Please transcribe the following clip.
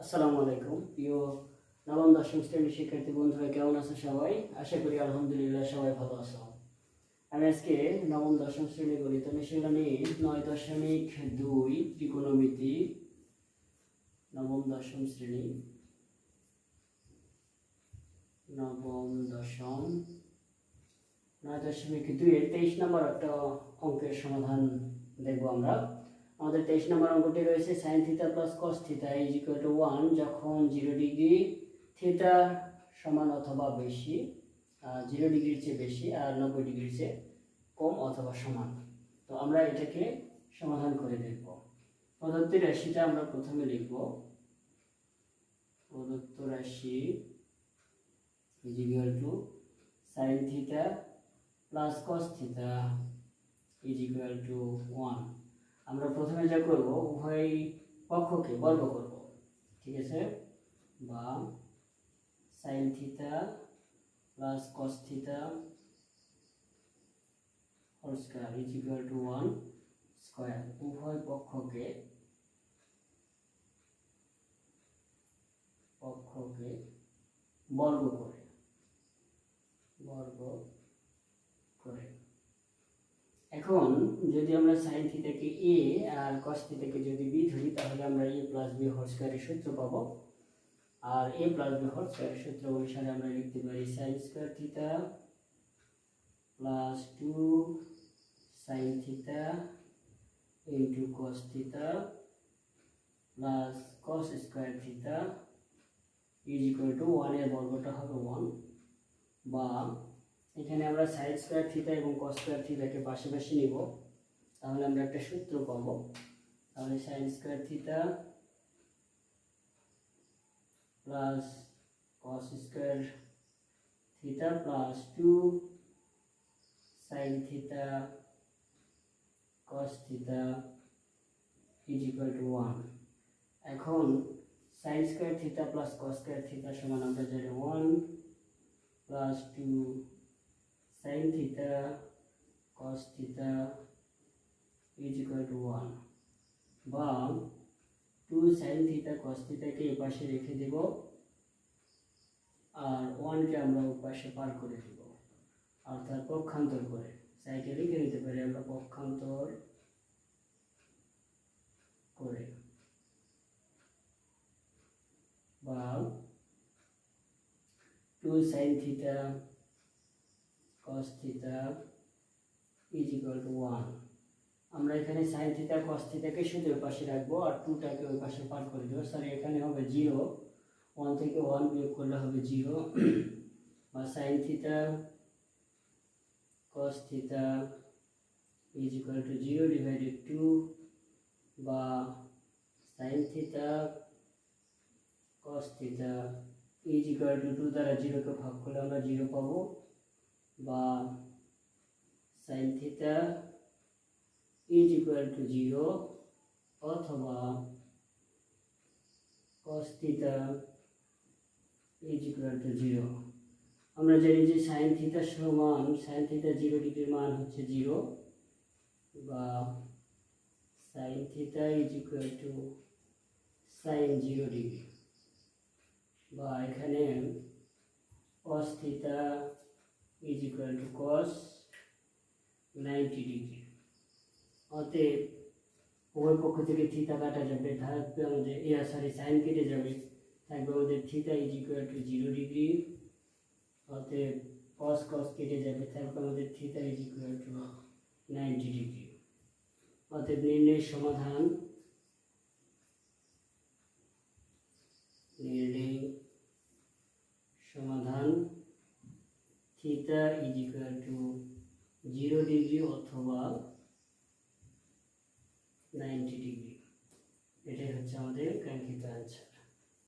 আসসালামু আলাইকুম। প্রিয় নবম, দশম শ্রেণির শিক্ষার্থী বন্ধুরা, কেমন আছো সবাই? আশা করি আলহামদুলিল্লাহ সবাই ভালো আছো। আমি আজকে নবম, দশম শ্রেণি গণিত অনুশীলনীর নয় দশমিক দুই ত্রিকোণমিতি, নবম, দশম শ্রেণি, নবম, দশম, নয় দশমিক দুইয়ের তেইশ নম্বর একটা অঙ্কের সমাধান দেখব আমরা। আমাদের তেইশ নম্বর অঙ্কটি রয়েছে sine theta plus cos theta is equal to one যখন জিরো ডিগ্রি থিটা সমান অথবা বেশি জিরো ডিগ্রির চেয়ে বেশি আর নব্বই ডিগ্রির চেয়ে কম অথবা সমান। তো আমরা এটাকে সমাধান করে দেখব। প্রদত্ত রাশিটা আমরা প্রথমে লিখব। প্রদত্ত রাশি is equal to sine theta plus cos theta is equal to one আমরা প্রথমে যা করব, উভয় পক্ষকে বর্গ করব। ঠিক আছে? বা sine theta plus cos theta whole square is equal to one square উভয় পক্ষকে পক্ষকে বর্গ করে। বর্গ করে। এখন যদি আমরা সাইন থিটাকে এ আর কস থিটাকে যদি বি ধরি, তাহলে আমরা এ প্লাস বি হোল স্কোয়ারের সূত্র পাবো। আর এ প্লাস বি হোল স্কোয়ারের সূত্র অনুসারে আমরা লিখতে পারি sine square theta plus two sine theta into cos theta plus cos square theta is equal to ওয়ানের বর্গটা হবে ওয়ান বা এখানে আমরা সাইন স্কোয়ার থিটা এবং কস স্কোয়ার থিটাকে পাশাপাশি নিব। তাহলে আমরা একটা সূত্র পাবো। তাহলে sine square theta plus cos square theta plus two sine theta cos theta is equal to one এখন sine square theta plus cos square theta সমান আমরা জানি one plus two sin theta cos theta is equal to 1 বা 2 sin theta cos theta কে এই পাশে রেখে দেব, আর 1 কে আমরা ওই পাশে পার করে দেব অর্থাৎ পক্ষান্তর করে। সাইডে লিখে নিতে পারি? আমরা পক্ষান্তর করে। বা 2 sin theta cos theta is equal to 1 আমরা এখানে সাইন থিতা কস থিতাকে শুধু ওই পাশে রাখব আর টুটাকে ওই পাশে পার করে দেবো। সরি এখানে হবে জিরো ওয়ান থেকে ওয়ান বিয়োগ করলে হবে জিরো বা sine theta cos theta is equal to zero divided to বা sine theta cos theta is equal to two দ্বারা জিরোকে ভাগ করলে আমরা জিরো পাবো। বা sine theta is equal to zero অথবা cos theta is equal to zero আমরা জানি যে সাইন থিটা সমান সাইন থিটা জিরো ডিগ্রির মান হচ্ছে জিরো বা sine theta is equal to sine zero degree. বা এখানে cos theta is equal to cos 90 degree. অতএব উভয় পক্ষ থেকে থিতা কাটা যাবে। থাকবে আমাদের এ সরি সাইন কেটে যাবে। থাকবে আমাদের theta is equal to zero degree অতএব কস কস কেটে যাবে। থাকবে আমাদের theta is equal to ninety degree অতএব নির্ণয়ের সমাধান নির্ণয় সমাধান theta is equal to zero degree অথবা নাইনটি ডিগ্রি। এটাই হচ্ছে আমাদের কাঙ্ক্ষিত অ্যান্সার